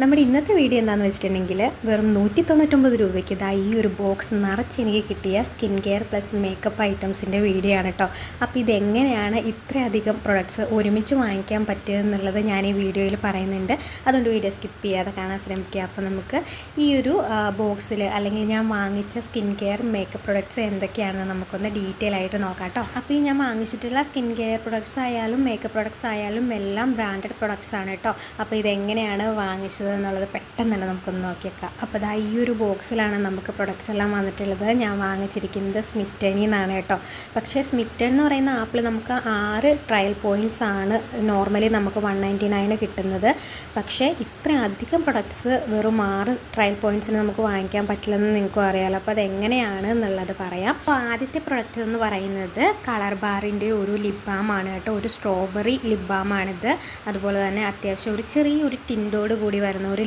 നമ്മുടെ ഇന്നത്തെ വീഡിയോ എന്താണെന്ന് വെച്ചിട്ടുണ്ടെങ്കിൽ വെറും നൂറ്റി തൊണ്ണൂറ്റൊമ്പത് രൂപയ്ക്ക് ഇതാ ഈ ഒരു ബോക്സ് നിറച്ച് എനിക്ക് കിട്ടിയ സ്കിൻ കെയർ പ്ലസ് മേക്കപ്പ് ഐറ്റംസിന്റെ വീഡിയോ ആണ് കേട്ടോ അപ്പോൾ ഇതെങ്ങനെയാണ് ഇത്രയധികം പ്രൊഡക്ട്സ് ഒരുമിച്ച് വാങ്ങിക്കാൻ പറ്റുക എന്നുള്ളത് ഞാൻ ഈ വീഡിയോയിൽ പറയുന്നുണ്ട്. അതുകൊണ്ട് വീഡിയോ സ്കിപ്പ് ചെയ്യാതെ കാണാൻ ശ്രമിക്കുക. അപ്പോൾ നമുക്ക് ഈ ഒരു ബോക്സിൽ അല്ലെങ്കിൽ ഞാൻ വാങ്ങിച്ച സ്കിൻ കെയർ മേക്കപ്പ് പ്രൊഡക്ട്സ് എന്തൊക്കെയാണെന്ന് നമുക്കൊന്ന് ഡീറ്റെയിൽ ആയിട്ട് നോക്കാം കേട്ടോ അപ്പോൾ ഈ ഞാൻ വാങ്ങിച്ചിട്ടുള്ള സ്കിൻ കെയർ പ്രൊഡക്ട്സ് ആയാലും മേക്കപ്പ് പ്രൊഡക്ട്സ് ആയാലും എല്ലാം ബ്രാൻഡഡ് പ്രൊഡക്ട്സ് ആണ് കേട്ടോ അപ്പോൾ ഇതെങ്ങനെയാണ് വാങ്ങിച്ചത് എന്നുള്ളത് പെട്ടെന്ന് തന്നെ നമുക്കൊന്ന് നോക്കിയേക്കാം. അപ്പോൾ ഇതാ ഈ ഒരു ബോക്സിലാണ് നമുക്ക് പ്രൊഡക്ട്സ് എല്ലാം വന്നിട്ടുള്ളത്. ഞാൻ വാങ്ങിച്ചിരിക്കുന്നത് സ്മിറ്റണി എന്നാണ് കേട്ടോ. പക്ഷേ സ്മിറ്റൺ എന്ന് പറയുന്ന ആപ്പിൽ നമുക്ക് ആറ് ട്രയൽ പോയിന്റ്സ് ആണ് നോർമലി നമുക്ക് വൺ നയന്റി നയന് കിട്ടുന്നത്. പക്ഷേ ഇത്ര അധികം പ്രൊഡക്ട്സ് വെറും ആറ് ട്രയൽ പോയിന്റ്സിന് നമുക്ക് വാങ്ങിക്കാൻ പറ്റില്ലെന്ന് നിങ്ങൾക്കും അറിയാമല്ലോ അപ്പോൾ അതെങ്ങനെയാണ് എന്നുള്ളത് പറയാം. അപ്പോൾ ആദ്യത്തെ പ്രൊഡക്റ്റ് എന്ന് പറയുന്നത് കളർ ബാറിന്റെ ഒരു ലിപ് ബാം ആണ് കേട്ടോ. ഒരു സ്ട്രോബെറി ലിപ് ബാം ആണിത്. അതുപോലെ തന്നെ അത്യാവശ്യം ഒരു ചെറിയൊരു ടിൻഡോട് കൂടി വരുന്ന ഒരു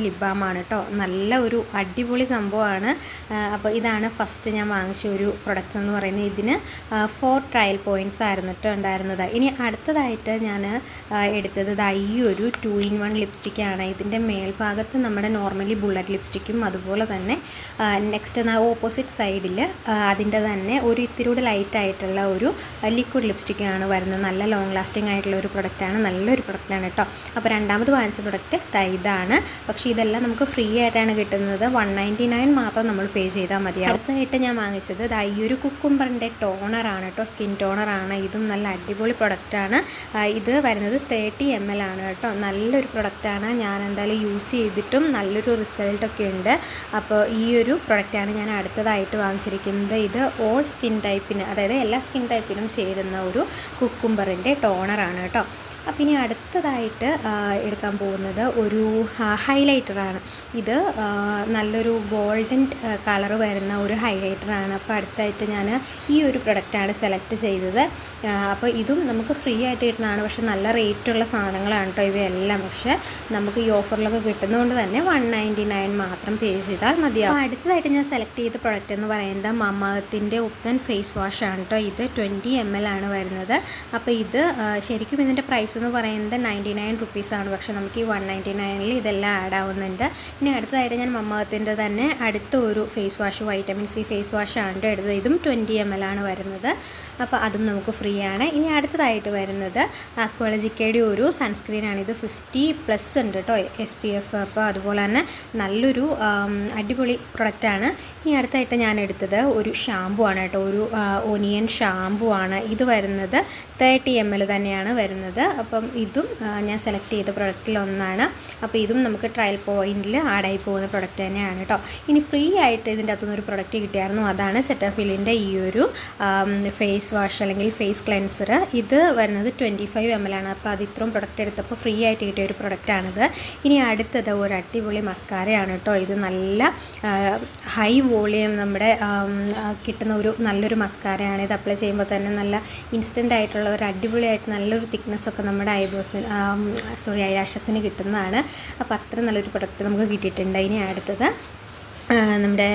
ആണ് കേട്ടോ നല്ല ഒരു അടിപൊളി സംഭവമാണ്. അപ്പോൾ ഇതാണ് ഫസ്റ്റ് ഞാൻ വാങ്ങിച്ച ഒരു പ്രൊഡക്റ്റ് എന്ന് പറയുന്നത്. ഇതിന് ഫോർ ട്രയൽ പോയിന്റ്സ് ആയിരുന്നു കേട്ടോ ഉണ്ടായിരുന്നത്. ഇനി അടുത്തതായിട്ട് ഞാൻ എടുത്തത് ഈ ഒരു ടു ഇൻ വൺ ലിപ്സ്റ്റിക്കാണ് ഇതിന്റെ മേൽഭാഗത്ത് നമ്മുടെ നോർമലി ബുള്ളറ്റ് ലിപ്സ്റ്റിക്കും അതുപോലെ തന്നെ നെക്സ്റ്റ് ഓപ്പോസിറ്റ് സൈഡിൽ അതിന്റെ തന്നെ ഒരു ഇത്തിരി ലൈറ്റ് ആയിട്ടുള്ള ഒരു ലിക്വിഡ് ലിപ്സ്റ്റിക്കാണ് വരുന്നത്. നല്ല ലോങ് ലാസ്റ്റിംഗ് ആയിട്ടുള്ള ഒരു പ്രൊഡക്റ്റാണ് നല്ലൊരു പ്രൊഡക്റ്റാണ് കേട്ടോ അപ്പോൾ രണ്ടാമത് വാങ്ങിച്ച പ്രൊഡക്റ്റ് ഇതാണ്. പക്ഷേ ഇതെല്ലാം നമുക്ക് ഫ്രീ ആയിട്ടാണ് കിട്ടുന്നത്. വൺ നയന്റി നയൻ മാത്രം നമ്മൾ പേ ചെയ്താൽ മതി. അടുത്തതായിട്ട് ഞാൻ വാങ്ങിച്ചത് ദാ ഈ ഒരു കുക്കുംബറിന്റെ ടോണറാണ് കേട്ടോ. സ്കിൻ ടോണറാണ് ഇതും നല്ല അടിപൊളി പ്രൊഡക്റ്റാണ് ഇത് വരുന്നത് തേർട്ടി എം എൽ ആണ് കേട്ടോ. നല്ലൊരു പ്രൊഡക്റ്റാണ് ഞാൻ എന്തായാലും യൂസ് ചെയ്തിട്ടും നല്ലൊരു റിസൾട്ടൊക്കെ ഉണ്ട്. അപ്പോൾ ഈ ഒരു പ്രൊഡക്റ്റാണ് ഞാൻ അടുത്തതായിട്ട് വാങ്ങിച്ചിരിക്കുന്നത്. ഇത് ഓൾ സ്കിൻ ടൈപ്പിന് അതായത് എല്ലാ സ്കിൻ ടൈപ്പിനും ചേരുന്ന ഒരു കുക്കുംബറിന്റെ ടോണറാണ് കേട്ടോ. അപ്പം ഇനി അടുത്തതായിട്ട് എടുക്കാൻ പോകുന്നത് ഒരു ഹൈലൈറ്ററാണ് ഇത് നല്ലൊരു ഗോൾഡൻ കളർ വരുന്ന ഒരു ഹൈലൈറ്ററാണ് അപ്പോൾ അടുത്തായിട്ട് ഞാൻ ഈ ഒരു പ്രൊഡക്റ്റാണ് സെലക്ട് ചെയ്തത്. അപ്പോൾ ഇതും നമുക്ക് ഫ്രീ ആയിട്ട് കിട്ടുന്നതാണ്. പക്ഷെ നല്ല റേറ്റുള്ള സാധനങ്ങളാണ് കേട്ടോ ഇവയെല്ലാം. പക്ഷെ നമുക്ക് ഈ ഓഫറിലൊക്കെ കിട്ടുന്നതുകൊണ്ട് തന്നെ വൺ നയന്റി നയൻ മാത്രം പേ ചെയ്താൽ മതിയാവും. അടുത്തതായിട്ട് ഞാൻ സെലക്ട് ചെയ്ത പ്രൊഡക്റ്റ് എന്ന് പറയുന്നത് മമ്മത്തിന്റെ ഉപ്പൻ ഫേസ് വാഷാണ് കേട്ടോ ഇത് ട്വന്റി എം എൽ ആണ് വരുന്നത്. അപ്പോൾ ഇത് ശരിക്കും ഇതിന്റെ പ്രൈസ് എന്ന് പറയുന്നത് നയന്റി നയൻ റുപ്പീസാണ് പക്ഷേ നമുക്ക് ഈ വൺ നയന്റി നയനിൽ ഇതെല്ലാം ആഡ് ആവുന്നുണ്ട്. ഇനി അടുത്തതായിട്ട് ഞാൻ മമ്മത്തിന്റെ തന്നെ അടുത്ത ഒരു face wash vitamin C face wash ആണ് എടുത്തത്. ഇതും ട്വന്റി എം എൽ ആണ് വരുന്നത്. അപ്പോൾ അതും നമുക്ക് ഫ്രീ ആണ്. ഇനി അടുത്തതായിട്ട് വരുന്നത് അക്വളജിക്കയുടെ ഒരു സൺസ്ക്രീനാണ് ഇത് ഫിഫ്റ്റി പ്ലസ് ഉണ്ട് കേട്ടോ എസ് പി എഫ് അപ്പോൾ അതുപോലെ തന്നെ നല്ലൊരു അടിപൊളി പ്രൊഡക്റ്റാണ് ഇനി അടുത്തായിട്ട് ഞാൻ എടുത്തത് ഒരു ഷാമ്പു ആണ് കേട്ടോ ഒരു ഒനിയൻ ഷാമ്പു ആണ്. ഇത് വരുന്നത് തേർട്ടി എം എൽ തന്നെയാണ് വരുന്നത്. അപ്പം ഇതും ഞാൻ സെലക്ട് ചെയ്ത പ്രൊഡക്റ്റിലൊന്നാണ് അപ്പോൾ ഇതും നമുക്ക് ട്രയൽ പോയിന്റിൽ ആഡായി പോകുന്ന പ്രൊഡക്റ്റ് തന്നെയാണ് കേട്ടോ ഇനി ഫ്രീ ആയിട്ട് ഇതിന്റെ അകത്തുനിന്ന് ഒരു പ്രൊഡക്റ്റ് കിട്ടിയായിരുന്നു. അതാണ് സെറ്റഫിലിന്റെ ഈ ഒരു ഫേസ് വാഷ് അല്ലെങ്കിൽ ഫേസ് ക്ലെൻസർ ഇത് വരുന്നത് ട്വന്റി ഫൈവ് എം എൽ ആണ്. അപ്പോൾ അത് ഇത്രയും പ്രൊഡക്റ്റ് എടുത്തപ്പോൾ ഫ്രീ ആയിട്ട് കിട്ടിയ ഒരു പ്രൊഡക്റ്റാണിത് ഇനി അടുത്തത് ഒരു അടിപൊളി മസ്കാരയാണ് കേട്ടോ ഇത് നല്ല ഹൈ വോളിയം നമ്മുടെ കിട്ടുന്ന ഒരു നല്ലൊരു മസ്കാരയാണ് ഇത് അപ്ലൈ ചെയ്യുമ്പോൾ തന്നെ നല്ല ഇൻസ്റ്റന്റ് ആയിട്ടുള്ള ഒരു അടിപൊളിയായിട്ട് നല്ലൊരു തിക്നെസ് ഒക്കെ നമ്മുടെ ഐബ്രോസിന് സോറി ഐ ലാഷസിന് കിട്ടുന്നതാണ്. അപ്പോൾ അത്ര നല്ലൊരു പ്രൊഡക്റ്റ് നമുക്ക് കിട്ടിയിട്ടുണ്ട്. ഇനി അടുത്തത് നമ്മുടെ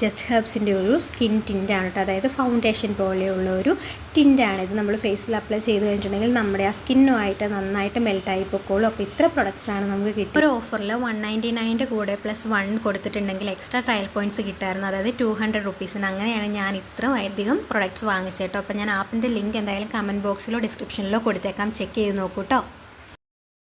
ജസ്റ്റ് ഹെർബ്സിന്റെ ഒരു സ്കിൻ ടിന്റാണ് കേട്ടോ. അതായത് ഫൗണ്ടേഷൻ പോലെയുള്ള ഒരു ടിന്റാണ് ഇത് നമ്മൾ ഫേസിൽ അപ്ലൈ ചെയ്ത് കഴിഞ്ഞിട്ടുണ്ടെങ്കിൽ നമ്മുടെ ആ സ്കിന്നുമായിട്ട് നന്നായിട്ട് മെൽട്ടായി പൊക്കോളും. അപ്പോൾ ഇത്ര പ്രൊഡക്ട്സാണ് നമുക്ക് കിട്ടുക ഒരു ഓഫറിൽ വൺ നയന്റി നയന്റെ കൂടെ പ്ലസ് വൺ കൊടുത്തിട്ടുണ്ടെങ്കിൽ എക്സ്ട്രാ ട്രയൽ പോയിന്റ്സ് കിട്ടായിരുന്നു. അതായത് ടു ഹൺഡ്രഡ് റുപ്പീസിന് അങ്ങനെയാണ് ഞാൻ ഇത്ര അധികം പ്രൊഡക്ട്സ് വാങ്ങിച്ചേട്ടോ അപ്പോൾ ഞാൻ ആപ്പിന്റെ ലിങ്ക് എന്തായാലും കമന്റ് ബോക്സിലോ ഡിസ്ക്രിപ്ഷനിലോ കൊടുത്തേക്കാം. ചെക്ക് ചെയ്ത് നോക്കൂ കേട്ടോ.